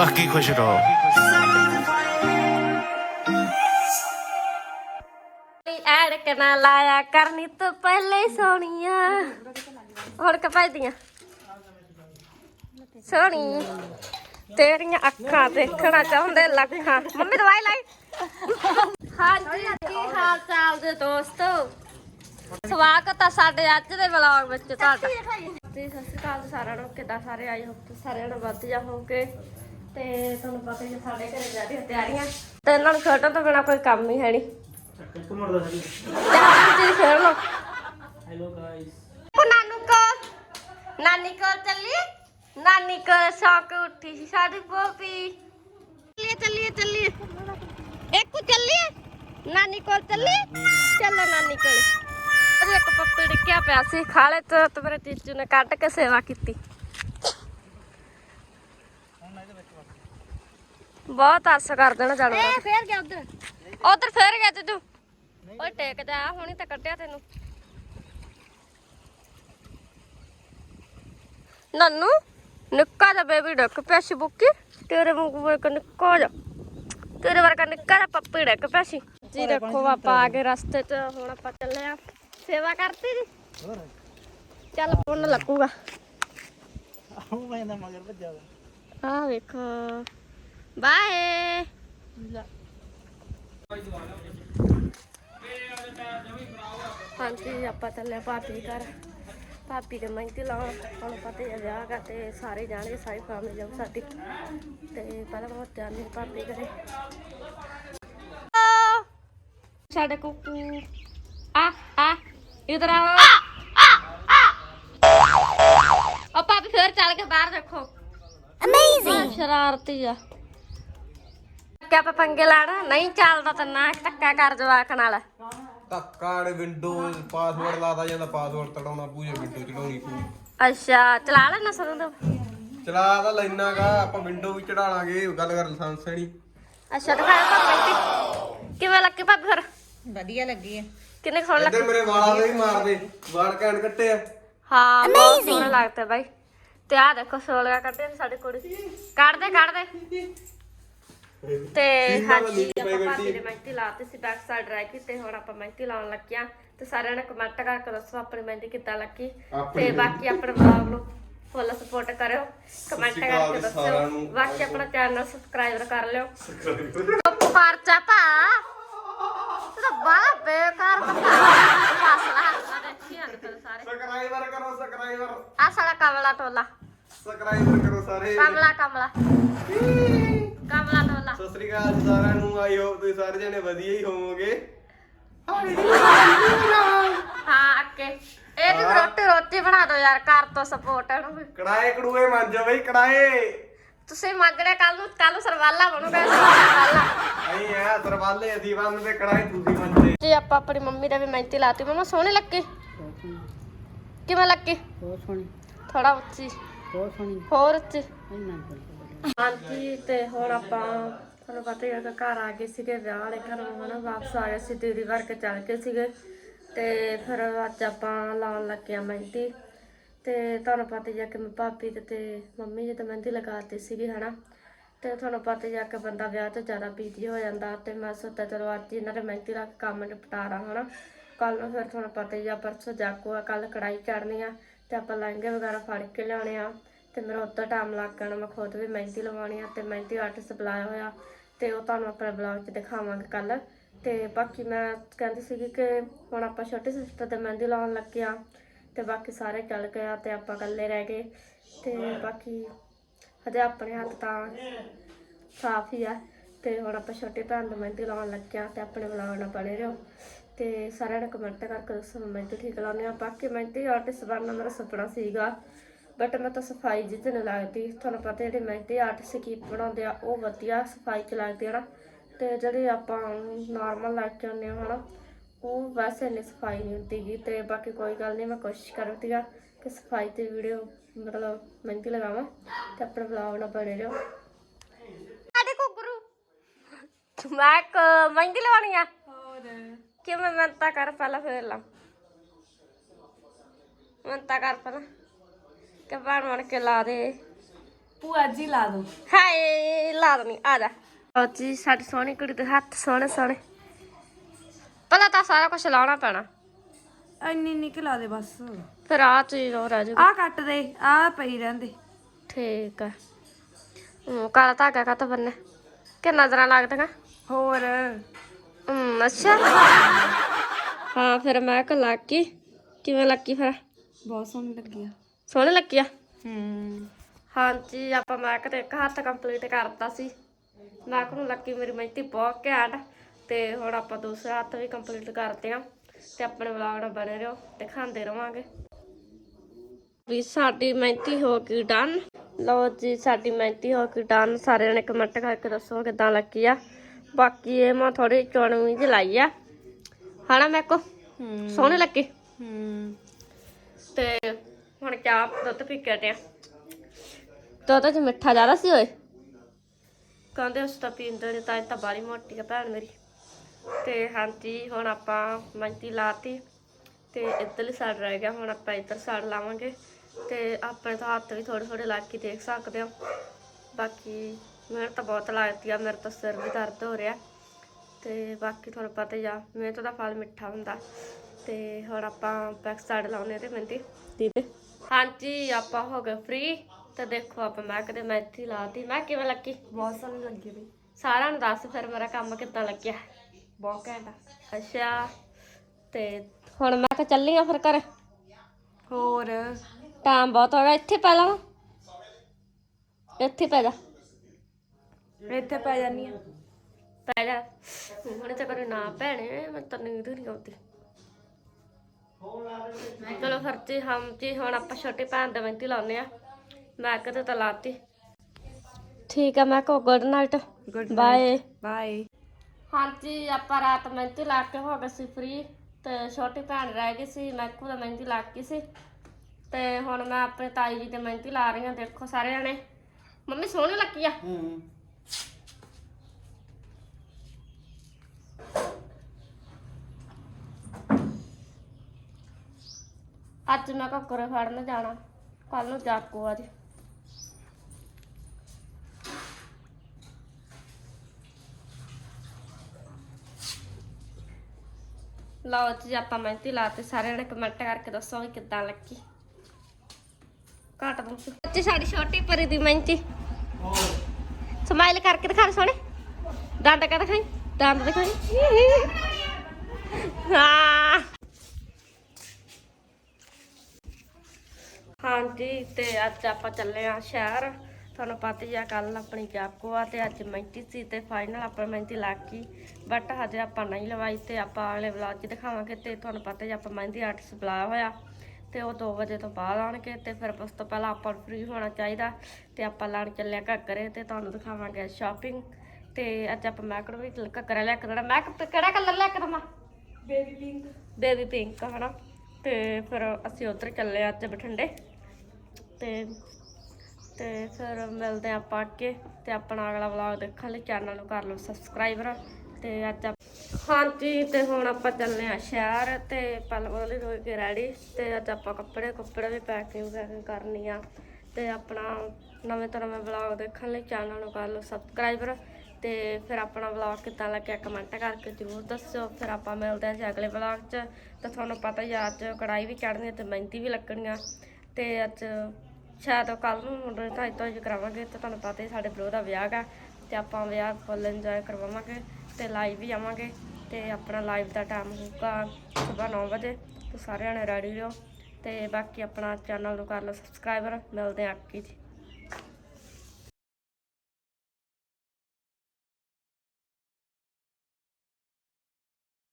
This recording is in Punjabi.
ਬਾਕੀ ਖੁਸ਼ ਰਹੋ ਐੜ ਕੇ ਨਾ ਲਾਇਆ ਕਰਨੀ ਤੋਂ ਪਹਿਲੇ ਸੋਹਣੀਆਂ ਹੁਣ ਕਿ ਭਜਦੀਆਂ ਸੋਹਣੀ ਤੇਰੀਆਂ ਅੱਖਾਂ ਦੇਖਣਾ ਚਾਹੁੰਦੇ ਲੱਖਾਂ ਮੰਮੀ ਦਵਾਈ ਲਾਈ ਹਾਂਜੀ ਕੀ ਹਾਲ ਚਾਲ ਦੇ ਦੋਸਤੋ ਸਵਾਗਤ ਆ ਸਾਡੇ ਅੱਜ ਦੇ ਵਲੌਗ ਵਿੱਚ ਤੁਹਾਡਾ ਤੇ ਸਤਿ ਸ਼੍ਰੀ ਅਕਾਲ ਜੀ ਸਾਰਿਆਂ ਨੂੰ ਕਿੱਦਾਂ ਸਾਰੇ ਆਏ ਹੋ ਤੇ ਸਾਰਿਆਂ ਨੂੰ ਵਧੀਆ ਹੋਗੇ ਤੇ ਤੁਹਾਨੂੰ ਪਤਾ ਹੀ ਹੈ ਸਾਡੇ ਘਰੇ ਜਾ ਰਹੀਆਂ ਤਿਆਰੀਆਂ। ਤੇ ਇਹਨਾਂ ਨੂੰ ਖੇਡਣ ਤੋਂ ਬਿਨਾ ਕੋਈ ਕੰਮ ਹੀ ਹੈ ਨਹੀਂ। ਜੀ ਖੇਡ ਲੋ ਹੈਲੋ ਗਾਇਸ ਉਹ ਨਾਨੂ ਕੋਲ ਨਾਨੀ ਕੋਲ ਚੱਲੀ ਨਾਨੀ ਕੋਲ ਸੌਂ ਕੇ ਉੱਠੀ ਸੀ ਸਾਡੀ ਪੋਪੀ ਚੱਲੀਏ ਚੱਲੀਏ ਚੱਲੀਏ। ਇੱਕ ਚੱਲੀਏ? ਨਾਨੀ ਕੋਲ ਚੱਲੀਏ? ਚੱਲੋ ਨਾਨੀ ਕੋਲ। ਅਰੇ ਇੱਕ ਪੱਪੀ ਡਿੱਕਿਆ ਪਿਆ ਸੀ ਖਾਲੇ ਤੋਂ ਤੇ ਮੇਰੇ ਚੀਚੂ ਨੇ ਕੱਢ ਕੇ ਸੇਵਾ ਕੀਤੀ। ਬਹੁਤ ਆਸ ਕਰ ਦੇਣਾ ਜਾਨਵਰ ਫੇਰ ਗਿਆ ਉਧਰ। ਉਧਰ ਫੇਰ ਗਿਆ ਜੱਜੂ। ਓਏ ਟੇਕ ਜਾ ਹੁਣੀ ਤਾਂ ਕੱਢਿਆ ਤੈਨੂੰ। ਨੰਨੂ ਨਿੱਕਾ ਜਿਹਾ ਬੇਬੀ ਡੱਕ ਪਿਆ ਸੀ ਬੁੱਕੀ। ਤੇਰੇ ਵਾਂਗੂ ਵਰਗਾ ਨਿੱਕਾ ਜਿਹਾ ਤੇਰੇ ਵਰਗਾ ਨਿੱਕਾ ਜਿਹਾ ਪੱਪੀ ਡੱਕ ਪਿਆ ਸੀ। ਜੀ ਦੇਖੋ ਆਪਾਂ ਆ ਗਏ ਰਸਤੇ 'ਚ ਹੁਣ ਆਪਾਂ ਚੱਲੇ ਆ। ਸੇਵਾ ਕਰਤੀ ਜੀ। ਚੱਲ ਪੁੰਨ ਲੱਗੂਗਾ। ਆਉਂ ਮੈਂ ਨਾ ਮਗਰ ਭੱਜਾ ਆ ਵੇਖੋ। ਬਾਏ ਹਾਂਜੀ ਆਪਾਂ ਘਰ। ਦੇ ਮਹਿੰਦੀ ਲਾਉਣ ਹੁਣ ਪਤਾ ਹੀ ਆ ਵਿਆਹ ਗਾ ਤੇ ਸਾਰੇ ਜਾਣਗੇ ਸਾਰੀ ਫੈਮਿਲੀ ਜਾਊ ਸਾਡੀ। ਤੇ ਪਹਿਲਾਂ ਬਹੁਤ ਜਾਂਦੇ ਭਾਬੀ ਘਰੇ। ਸਾਡੇ ਕੁੱਕੂ। ਆ ਆ ਇਧਰ ਆਓ ਆ ਭਾਬੀ ਫੇਰ ਚੱਲ ਕੇ ਬਾਹਰ ਦੇਖੋ। ਅਮੇਜ਼ਿੰਗ ਸ਼ਰਾਰਤੀ ਆ। ਕਿ ਆਪਾਂ ਪੰਗੇ ਲਾਣਾ। ਨਹੀਂ ਚੱਲਦਾ ਤਾਂ ਨਾ ਧੱਕਾ ਕਰ ਜਵਾਕ ਨਾਲ। ਧੱਕਾ ਨੇ ਵਿੰਡੋਜ਼ ਪਾਸਵਰਡ ਲਾਦਾ ਜਾਂਦਾ ਪਾਸਵਰਡ ਤੜਾਉਣਾ ਪੂਜੇ ਵਿੰਡੋ ਚੜਾਉਣੀ ਪੂ ਅੱਛਾ ਚਲਾ ਲੈਣਾ ਸਰੋਂ ਦਾ? ਚਲਾ ਤਾਂ ਲੈਣਾਗਾ ਆਪਾਂ ਵਿੰਡੋ ਵੀ ਚੜਾ ਲਾਂਗੇ ਗੱਲ ਕਰ ਲਾਇਸੈਂਸ ਨਹੀਂ ਅੱਛਾ ਦਿਖਾਇਆ ਭਾਬੀ ਕਿਵੇਂ ਲੱਗੀ ਭਾਬੀ ਫਿਰ ਵਧੀਆ ਲੱਗੀ ਹੈ ਕਿੰਨੇ ਸੋਹਣੇ ਲੱਗੇ? ਇੱਧਰ ਮੇਰੇ ਵਾਲਾਂ ਦੇ ਵੀ ਮਾਰਦੇ ਵਾਲ ਕਹਿਣ ਕੱਟੇ ਆ। ਹਾਂ ਬਹੁਤ ਸੋਹਣੇ ਲੱਗਦੇ ਬਾਈ। ਤੇ ਆ ਦੇਖੋ ਸੋਲਗਾ ਕੱਢੇ ਨੇ ਸਾਡੀ ਕੁੜੀ। ਕੱਢ ਦੇ ਕੱਢ ਦੇ। ਤੇ ਹਾਂਜੀ ਆਪਾਂ ਭਾਬੀ ਦੇ ਮਹਿੰਦੀ ਲਾਤੀ ਸੀ ਬੈਕ ਸਾਈਡ ਰਹਿ ਗਈ ਤੇ ਹੁਣ ਆਪਾਂ ਮਹਿੰਦੀ ਲਾਉਣ ਲੱਗਿਆ। ਤੇ ਸਾਰਿਆਂ ਨੇ ਕਮੈਂਟ ਕਰਕੇ ਦੱਸੋ ਆਪਣੀ ਮਹਿੰਦੀ ਕਿੱਦਾਂ ਲੱਗੀ। ਤੇ ਬਾਕੀ ਆਪਣੇ ਵਲੌਗ ਨੂੰ ਫੁੱਲ ਸਪੋਰਟ ਕਰਿਓ ਕਮੈਂਟ ਕਰਕੇ ਨੂੰ। ਬਾਕੀ ਆਪਣਾ ਚੈਨਲ ਸਬਸਕ੍ਰਾਈਬ ਕਰ ਲਿਓ। ਤੂੰ ਤਾਂ ਬੜਾ ਬੇਕਾਰ ਬੰਦਾ। ਫਾਸਲਾ ਸਬਸਕ੍ਰਾਈਬਰ ਕਰੋ ਸਬਸਕ੍ਰਾਈਬਰ ਆ ਸਾਡਾ ਕਮਲਾ ਟੋਲਾ। ਸਬਸਕ੍ਰਾਈਬਰ ਕਰੋ ਸਾਰੇ। ਕਮਲਾ ਕਮਲਾ। ਕਮਲਾ ਸਤਿ ਸ੍ਰੀ ਅਕਾਲ ਸਾਰਿਆਂ ਨੂੰ ਆਈ ਹੋਪ ਤੁਸੀਂ ਸਾਰੇ ਜਣੇ ਵਧੀਆ ਹੀ ਹੋਵੋਗੇ। ਹਾਂ ਅੱਕੇ ਇਹ ਵੀ ਰੋਟੀ ਰੋਟੀ ਬਣਾ ਦਿਓ ਯਾਰ ਕਰ ਤੋਂ ਸਪੋਰਟ ਵੀ। ਕੜਾਏ ਕੜੂਏ ਮੰਜੋ ਬਈ ਕੜਾਏ ਤੁਸੀਂ ਮੰਗਣੇ ਕੱਲ ਨੂੰ ਕੱਲ ਨੂੰ ਸਰਵਾਲਾ ਬਣੂਗਾ ਸਰਵਾਲਾ। ਅਹੀਂ ਆ ਸਰਵਾਲੇ ਅਸੀਂ ਤੇ ਕੜਾਏ ਤੁਸੀਂ ਮੰਜੇ ਜੀ ਆਪਾਂ ਆਪਣੀ ਮੰਮੀ ਦਾ ਵੀ ਮਿਹਨਤੀ ਲਾਤੀ। ਮਮਾ ਸੋਹਣੀ ਲੱਗੀ? ਕਿਵੇਂ ਲੱਗੀ? ਬਹੁਤ ਸੋਹਣੀ। ਥੋੜਾ ਉੱਚੀ। ਬਹੁਤ ਸੋਹਣੀ। ਹੋਰ ਉੱਚੀ। ਇੰਨਾ ਹਾਂਜੀ ਤੇ ਹੁਣ ਆਪਾਂ ਤੁਹਾਨੂੰ ਪਤਾ ਹੀ ਹੈ ਕਿ ਘਰ ਆ ਗਏ ਸੀਗੇ ਵਿਆਹ ਵਾਲੇ, ਘਰੋਂ ਹਨਾ ਵਾਪਸ ਆ ਗਏ ਸੀ, ਦੀਦੀ ਵਰ ਕੇ ਚੱਲ ਗਏ ਸੀਗੇ। ਤੇ ਫਿਰ ਅੱਜ ਆਪਾਂ ਲਾਉਣ ਲੱਗੇ ਆ ਮਹਿੰਦੀ। ਤੇ ਤੁਹਾਨੂੰ ਪਤਾ ਹੀ ਹੈ ਕਿ ਮੈਂ ਭਾਬੀ ਤੇ- ਮੰਮੀ ਜੀ ਤੇ ਮਹਿੰਦੀ ਲਗਾਤੀ ਸੀਗੀ ਹਨਾ। ਤੇ ਤੁਹਾਨੂੰ ਪਤਾ ਹੀ ਹੈ ਕਿ ਬੰਦਾ ਵਿਆਹ ਤੋਂ ਜ਼ਿਆਦਾ ਬੀਜੀ ਹੋ ਜਾਂਦਾ ਤੇ ਮੈਂ ਸੋਚਿਆ ਚਲੋ ਅੱਜ ਇਹਨਾਂ ਦੇ ਮਹਿੰਦੀ ਲਾ ਕੇ ਕੰਮ ਨਿਪਟਾਰਾ ਹਨਾ। ਕੱਲ ਨੂੰ ਫਿਰ ਤੁਹਾਨੂੰ ਪਤਾ ਹੀ ਆ, ਪਰਸੋਂ ਜਾਗੋ ਆ ਕੱਲ ਕੜਾਈ ਚੜਨੀ ਆ ਤੇ ਆਪਾਂ ਲਹਿੰਗੇ ਵਗੈਰਾ ਫੜ ਕੇ ਲਿਆਉਣੇ ਆ। ਤੇ ਮੇਰਾ ਉੱਧਰ ਟਾਈਮ ਲੱਗ ਜਾਣਾ ਮੈਂ ਖੁਦ ਵੀ ਮਹਿੰਦੀ ਲਵਾਉਣੀ ਆ ਤੇ ਮਹਿੰਦੀ ਆਰਟਿਸਟ ਬੁਲਾਇਆ ਹੋਇਆ। ਤੇ ਉਹ ਤੁਹਾਨੂੰ ਆਪਣੇ ਬਲੌਗ 'ਚ ਦਿਖਾਵਾਂਗੇ ਕੱਲ ਤੇ ਬਾਕੀ ਮੈਂ ਕਹਿੰਦੀ ਸੀਗੀ ਕਿ ਹੁਣ ਆਪਾਂ ਛੋਟੀ ਸਿਸਟਰ ਤੇ ਮਹਿੰਦੀ ਲਾਉਣ ਲੱਗੇ ਆ ਤੇ ਬਾਕੀ ਸਾਰੇ ਚੱਲ ਗਏ ਆ ਤੇ ਆਪਾਂ ਇਕੱਲੇ ਰਹਿ ਗਏ। ਤੇ ਬਾਕੀ ਹਜੇ ਆਪਣੇ ਹੱਥ ਤਾਂ ਸਾਫ਼ ਹੀ ਆ। ਤੇ ਹੁਣ ਆਪਾਂ ਛੋਟੀ ਭੈਣ ਨੂੰ ਮਹਿੰਦੀ ਲਾਉਣ ਲੱਗਿਆ ਆ ਤੇ ਆਪਣੇ ਬਲੌਗ ਨਾਲ ਬਣੇ ਰਹੋ। ਤੇ ਸਾਰਿਆਂ ਨੇ ਕਮੈਂਟ ਕਰਕੇ ਦੱਸੋ ਮਹਿੰਦੀ ਠੀਕ ਲਾਉਂਦੀ ਆ ਬਾਕੀ ਮਹਿੰਦੀ ਆਰਟਿਸਟ ਬਣਨਾ ਮੇਰਾ ਸੁਪਨਾ ਸੀਗਾ। ਬਟ ਮੈਂ ਤਾਂ ਸਫ਼ਾਈ ਜਿੱਤ ਨਹੀਂ ਲੱਗਦੀ ਤੁਹਾਨੂੰ ਪਤਾ ਜਿਹੜੇ ਮਹਿੰਦੀ ਆਰਟਿਸਟ ਕੀ ਬਣਾਉਂਦੇ ਆ ਉਹ ਵਧੀਆ ਸਫ਼ਾਈ ਚ ਲੱਗਦੇ ਆ ਨਾ। ਤੇ ਜਿਹੜੇ ਆਪਾਂ ਨਾਰਮਲ ਲੱਗ ਕੇ ਆਉਂਦੇ ਆ ਹਨਾ ਉਹ ਵੈਸੇ ਨਹੀਂ ਸਫ਼ਾਈ ਨਹੀਂ ਹੁੰਦੀਗੀ ਤੇ ਬਾਕੀ ਕੋਈ ਗੱਲ ਨਹੀਂ ਮੈਂ ਕੋਸ਼ਿਸ਼ ਕਰਦੀ ਆ ਕਿ ਸਫ਼ਾਈ ਤੇ ਵੀਡੀਓ ਮਤਲਬ ਮਹਿੰਦੀ ਲਗਾਵਾਂ ਤੇ ਆਪਣੇ ਬਲੌਗ ਨਾਲ ਬਣੇ ਰਹੋ। ਸਾਡੇ ਘੁਗਰੂ ਮੈਂ ਇੱਕ ਮਹਿੰਦੀ ਲਵਾਉਣੀ ਆ। ਹੋਰ? ਕਿਵੇਂ ਮੈਂ ਤਾਂ ਕਰ ਪਹਿਲਾਂ ਫੇਰ ਲਾ। ਮੈਂ ਤਾਂ ਕਰ ਪਹਿਲਾਂ। ਕਿ ਬਣ ਬਣ ਕੇ ਲਾ ਦੇ। ਭੂਆ ਜੀ ਲਾ ਦੋ। ਹਾਏ ਲਾ ਦਨੀ ਆ ਜਾ। ਉਹ ਜੀ ਸਾਡੀ ਸੋਹਣੀ ਕੁੜੀ ਦੇ ਹੱਥ ਸੋਹਣੇ ਸੋਹਣੇ। ਪਤਾ ਤਾਂ ਸਾਰਾ ਕੁਝ ਲਾਉਣਾ ਪੈਣਾ। ਇੰਨੀ ਇੰਨੀ ਕਿ ਲਾ ਦੇ ਬਸ। ਫਿਰ ਆ ਚੀਜ਼ ਹੋਰ ਆ ਜਾਊਗੀ ਆ ਕੱਟ ਦੇ ਆ ਪਈ ਰਹਿੰਦੇ। ਠੀਕ ਆ। ਹੂੰ ਕਾਲਾ ਧਾਗਾ ਕਾ ਤਾਂ ਬੰਨੇ ਕਿ ਨਜ਼ਰਾਂ ਲੱਗਦੀਆਂ? ਹੋਰ। ਹੂੰ ਅੱਛਾ। ਹਾਂ ਫਿਰ ਮੈਂ ਕਿ ਲੱਕੀ ਕਿਵੇਂ ਲੱਕੀ ਫਿਰ? ਬਹੁਤ ਸੋਹਣੀ ਲੱਗੀ ਆ। ਸੋਹਣੇ ਲੱਗੀ ਆ। ਹੂੰ। ਹਾਂਜੀ ਆਪਾਂ ਮੈਂ ਕਿਤੇ ਇੱਕ ਹੱਥ ਕੰਪਲੀਟ ਕਰਤਾ ਸੀ। ਮੈਂ ਨੂੰ ਲੱਕੀ ਮੇਰੀ ਮਿਹਨਤੀ ਬਹੁਤ ਘੈਂਟ ਤੇ ਹੁਣ ਆਪਾਂ ਦੂਸਰਾ ਹੱਥ ਵੀ ਕੰਪਲੀਟ ਕਰਦੇ ਆ ਤੇ ਆਪਣੇ ਵਲੌਗ ਨਾਲ ਬਣੇ ਰਹੋ ਤੇ ਖਾਂਦੇ ਰਵਾਂਗੇ। ਵੀ ਸਾਡੀ ਮਿਹਨਤੀ ਹੋ ਗਈ ਡਨ ਲਓ ਜੀ ਸਾਡੀ ਮਿਹਨਤੀ ਹੋ ਗਈ ਡਨ ਸਾਰਿਆਂ ਨੇ ਕਮੈਂਟ ਕਰਕੇ ਦੱਸੋ ਕਿਦਾਂ ਲੱਗੀ ਆ। ਬਾਕੀ ਇਹ ਮੈਂ ਥੋੜੀ ਚੁਣਵੀਂ ਜਿਹੀ ਲਾਈ ਆ। ਹਨਾ ਮੈਂ ਕੋ ਹੂੰ। ਸੋਹਣੇ ਲੱਗੇ। ਹੂੰ। ਤੇ ਹੁਣ ਚਾਹ ਦੁੱਧ ਪੀ ਕੇ ਹਟਿਆ ਦੁੱਧ ਚ ਮਿੱਠਾ ਜ਼ਿਆਦਾ ਸੀ ਓਏ? ਕਹਿੰਦੇ ਉਸ ਤਾਂ ਪੀਂਦੇ ਨੇ ਤਾਂ ਤਾਂ ਬਾਰੀ ਮੋਟੀ ਆ ਭੈਣ ਮੇਰੀ। ਤੇ ਹਾਂਜੀ ਹੁਣ ਆਪਾਂ ਮਹਿੰਦੀ ਲਾਤੀ ਤੇ ਇੱਧਰਲੀ ਸਾਈਡ ਰਹਿ ਗਿਆ ਹੁਣ ਆਪਾਂ ਇੱਧਰ ਸਾਈਡ ਲਾਵਾਂਗੇ। ਤੇ ਆਪਣੇ ਤਾਂ ਹੱਥ ਵੀ ਥੋੜੇ ਥੋੜੇ ਲਾ ਕੇ ਦੇਖ ਸਕਦੇ ਹੋ ਬਾਕੀ ਮਿਹਨਤ ਤਾਂ ਬਹੁਤ ਲੱਗਦੀ ਆ ਮੇਰੇ ਤਾਂ ਸਿਰ ਵੀ ਦਰਦ ਹੋ ਰਿਹਾ। ਤੇ ਬਾਕੀ ਤੁਹਾਨੂੰ ਪਤਾ ਹੀ ਆ ਮਿਹਨਤ ਦਾ ਫਲ ਮਿੱਠਾ ਹੁੰਦਾ। ਤੇ ਹੁਣ ਆਪਾਂ ਬੈਕ ਸਾਈਡ ਲਾਉਨੇ ਤੇ ਮਹਿੰਦੀ। ਦੀਦੇ? ਹਾਂਜੀ ਆਪਾਂ ਹੋ ਗਏ ਫ੍ਰੀ ਤੇ ਦੇਖੋ ਆਪਾਂ ਮੈਂ ਕਦੇ ਮੈਥੀ ਲਾਤੀ। ਮੈਂ ਕਿਵੇਂ ਲੱਗੀ? ਬਹੁਤ ਸੋਹਣੀ ਲੱਗੀ ਬਈ। ਸਾਰਿਆਂ ਨੂੰ ਦੱਸ ਫਿਰ ਮੇਰਾ ਕੰਮ ਕਿੱਦਾਂ ਲੱਗਿਆ? ਬਹੁਤ ਘੈਂਟ ਅੱਛਾ ਤੇ ਹੁਣ ਮੈਂ ਕਿ ਚੱਲੀ ਆ ਫਿਰ ਘਰ। ਹੋਰ? ਟਾਈਮ ਬਹੁਤ ਹੋ ਗਿਆ। ਇੱਥੇ ਪੈ ਲਾ। ਇੱਥੇ ਪੈ ਜਾ। ਇੱਥੇ ਪੈ ਜਾਨੀ ਆ। ਪੈ ਜਾ। ਹੁਣ ਤੇ ਕਰੇ ਨਾ ਭੈਣੇ ਮੈਂ ਤਾਂ ਨੀਂਦ ਨਹੀਂ ਆਉਂਦੀ। ਚਲੋ ਫਿਰ ਜੀ ਹਮ ਜੀ ਹੁਣ ਆਪਾਂ ਛੋਟੀ ਭੈਣ ਦੇ ਮਹਿੰਦੀ ਲਾਉਨੇ ਆ ਮੈਂ ਕਦੇ ਤਾਂ ਲਾਤੀ। ਠੀਕ ਆ ਮੈਂ ਕੋ good night good bye bye ਹਾਂਜੀ ਆਪਾਂ ਰਾਤ ਮਹਿੰਦੀ ਲਾ ਕੇ ਹੋ ਗਏ ਸੀ ਫ੍ਰੀ ਤੇ ਛੋਟੀ ਭੈਣ ਰਹਿ ਗਈ ਸੀ ਮੈਂ ਖੁਦ ਮਹਿੰਦੀ ਲਾ ਕੇ ਸੀ। ਤੇ ਹੁਣ ਮੈਂ ਆਪਣੇ ਤਾਈ ਜੀ ਤੇ ਮਹਿੰਦੀ ਲਾ ਰਹੀ ਹਾਂ ਦੇਖੋ ਸਾਰੇ ਜਣੇ ਮੰਮੀ ਸੋਹਣੀ ਲੱਗੀ ਆ? ਹੂੰ। ਅੱਜ ਮੈਂ ਘੱਗਰੇ ਫੜਨ ਜਾਣਾ। ਕੱਲ ਨੂੰ ਜਾਕੂ ਅੱਜ। ਲਓ ਜੀ ਆਪਾਂ ਮਹਿੰਦੀ ਲਾਤੇ, ਸਾਰਿਆਂ ਨੇ ਕਮੈਂਟ ਕਰਕੇ ਦੱਸੋ ਵੀ ਕਿੱਦਾਂ ਲੱਗੀ। ਘੱਟ ਦੂੰ ਬੱਚੇ, ਸਾਡੀ ਛੋਟੀ ਪਰੀ ਦੀ ਮਹਿੰਦੀ ਸਮਾਈਲ ਕਰਕੇ ਦਿਖਾ ਸੋਹਣੇ। ਦੰਦ ਕਾ ਦਿਖਾਈ? ਦੰਦ ਦਿਖਾਈ। ਹਾਂ। ਹਾਂਜੀ ਤੇ ਅੱਜ ਆਪਾਂ ਚੱਲੇ ਆ ਸ਼ਹਿਰ। ਤੁਹਾਨੂੰ ਪਤਾ ਹੀ ਆ ਕੱਲ ਆਪਣੀ ਜਾਕੋ ਆ ਤੇ ਅੱਜ ਮਹਿੰਦੀ ਸੀ ਤੇ ਫਾਈਨਲ ਆਪਾਂ ਮਹਿੰਦੀ ਲੱਗ ਗਈ ਬਟ ਹਜੇ ਆਪਾਂ ਨਹੀਂ ਲਵਾਈ ਤੇ ਆਪਾਂ ਅਗਲੇ ਵਲੌਗ 'ਚ ਦਿਖਾਵਾਂਗੇ ਤੇ ਤੁਹਾਨੂੰ ਪਤਾ ਹੀ ਆਪਾਂ ਮਹਿੰਦੀ ਆਰਟਿਸਟ ਬੁਲਾਇਆ ਹੋਇਆ ਤੇ ਉਹ 2 ਵਜੇ ਤੋਂ ਬਾਅਦ ਆਣਗੇ ਤੇ ਫਿਰ ਉਸ ਤੋਂ ਪਹਿਲਾਂ ਆਪਾਂ ਫ੍ਰੀ ਹੋਣਾ ਚਾਹੀਦਾ ਤੇ ਆਪਾਂ ਲੈਣ ਚੱਲੇ ਆ ਘੱਗਰੇ ਤੇ ਤੁਹਾਨੂੰ ਦਿਖਾਵਾਂਗੇ ਸ਼ਾਪਿੰਗ ਤੇ ਅੱਜ ਆਪਾਂ ਮੈਕਰੋ ਵੀ ਘੱਗਰਾ ਲੈ ਕੇ ਦੇਣਾ ਮੈਂ ਕਿਹੜਾ ਕਲਰ ਲੈ ਕੇ ਦਵਾਂ? ਬੇਬੀ ਪਿੰਕ ਬੇਬੀ ਪਿੰਕ ਹਨਾ? ਤੇ ਫਿਰ ਅਸੀਂ ਉਧਰ ਚੱਲੇ ਆ ਅੱਜ ਬਠਿੰਡੇ। ਤੇ ਤੇ ਫਿਰ ਮਿਲਦੇ ਆਪਾਂ ਅੱਗੇ ਤੇ ਆਪਣਾ ਅਗਲਾ ਵਲੌਗ ਦੇਖਣ ਲਈ। ਚੈਨਲ ਨੂੰ ਕਰ ਲਓ ਸਬਸਕ੍ਰਾਈਬਰ ਤੇ ਅੱਜ ਆਪ- ਹਾਂਜੀ, ਤੇ ਹੁਣ ਆਪਾਂ ਚੱਲੇ ਆ ਸ਼ਹਿਰ ਤੇ ਪਲ ਉਹਦੇ ਹੋ ਕੇ ਰੈਡੀ। ਤੇ ਅੱਜ ਆਪਾਂ ਕੱਪੜੇ ਕੱਪੜੇ ਵੀ ਪੈਕਿੰਗ ਵੈਕਿੰਗ ਕਰਨੀ ਆ। ਤੇ ਆਪਣਾ ਨਵੇਂ ਤੋਂ ਨਵੇਂ ਵਲੌਗ ਦੇਖਣ ਲਈ ਚੈਨਲ ਨੂੰ ਕਰ ਲਓ ਸਬਸਕ੍ਰਾਈਬਰ ਤੇ ਫਿਰ ਆਪਣਾ ਵਲੌਗ ਕਿੱਦਾਂ ਲੱਗਿਆ ਕਮੈਂਟ ਕਰਕੇ ਜ਼ਰੂਰ ਦੱਸਿਓ। ਫਿਰ ਆਪਾਂ ਮਿਲਦੇ ਹਾਂ ਜੀ ਅਗਲੇ ਵਲੌਗ 'ਚ। ਤਾਂ ਤੁਹਾਨੂੰ ਪਤਾ ਹੀ ਆ, ਅੱਜ ਕੜਾਈ ਵੀ ਚੜ੍ਹਨੀ ਹੈ ਤੇ ਮਹਿੰਦੀ ਵੀ ਆ। ਤੇ ਅੱਜ ਸ਼ਾਇਦ ਕੱਲ ਨੂੰ ਮੁੰਡੇ ਦਾ ਢਾਈ ਤੋਂ ਕਰਾਵਾਂਗੇ ਤੇ ਤੁਹਾਨੂੰ ਪਤਾ ਹੀ ਸਾਡੇ ਬਰੋ ਦਾ ਵਿਆਹ ਗਾ ਤੇ ਆਪਾਂ ਵਿਆਹ ਫੁੱਲ ਇੰਜੋਏ ਕਰਵਾਵਾਂਗੇ ਤੇ ਲਾਈਵ ਵੀ ਆਵਾਂਗੇ ਤੇ ਆਪਣਾ ਲਾਈਵ ਦਾ ਟਾਈਮ ਹੋਊਗਾ ਸਵੇਰ 9 ਵਜੇ, ਤੇ ਸਾਰਿਆਂ ਨੇ ਰੈਡੀ ਰਹੋ ਤੇ ਬਾਕੀ ਆਪਣਾ ਚੈਨਲ ਨੂੰ ਕਰ ਲਓ ਸਬਸਕ੍ਰਾਈਬਰ ਮਿਲਦੇ ਹਾਂ ਅੱਕੀ ਜੀ।